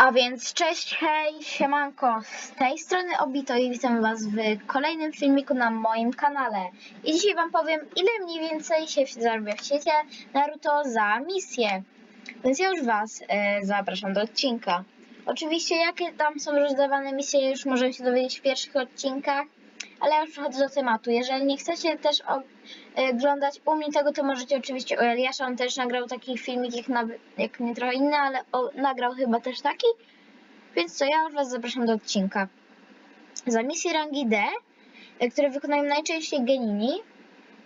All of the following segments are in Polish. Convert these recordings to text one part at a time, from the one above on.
A więc cześć, hej, siemanko, z tej strony Obito i witam was w kolejnym filmiku na moim kanale. I dzisiaj wam powiem, ile mniej więcej się zarabia w świecie Naruto za misję. Więc ja już was e, zapraszam do odcinka. Oczywiście jakie tam są rozdawane misje już możecie się dowiedzieć w pierwszych odcinkach, ale ja już przechodzę do tematu. Jeżeli nie chcecie też e, oglądać u mnie tego, to możecie oczywiście u Eliasza, on też nagrał taki filmik jak, na, jak nie trochę inny, ale o, nagrał chyba też taki. Więc co, ja już Was zapraszam do odcinka. Za misję rangi D, e, które wykonają najczęściej genini,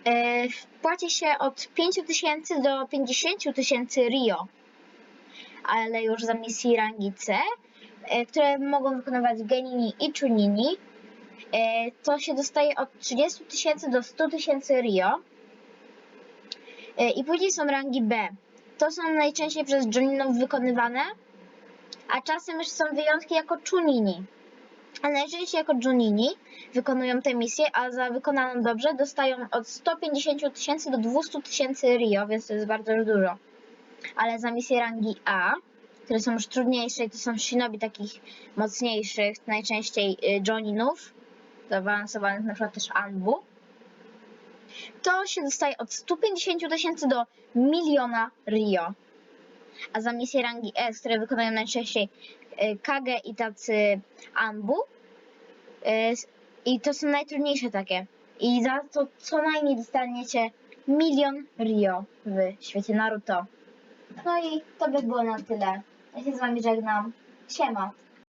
e, płaci się od 5000 do 50 tysięcy Rio. Ale już za misji rangi C, które mogą wykonywać genini i chunini, e, to się dostaje od 30 tysięcy do 100 tysięcy Rio. E, I później są rangi B. To są najczęściej przez Joninów wykonywane, a czasem już są wyjątki jako Chunini. A najczęściej jako Junini wykonują te misje, a za wykonaną dobrze dostają od 150 tysięcy do 200 tysięcy Rio, więc to jest bardzo dużo. Ale za misje rangi A, które są już trudniejsze, i to są shinobi takich mocniejszych, najczęściej y, Joninów, zaawansowanych na przykład też Anbu, to się dostaje od 150 tysięcy do miliona Rio. A za misje rangi S, które wykonają najczęściej y, Kage i tacy Anbu, y, i to są najtrudniejsze takie. I za to co najmniej dostaniecie milion Rio w świecie Naruto. No i to by było na tyle. Ja się z wami żegnam. Siema.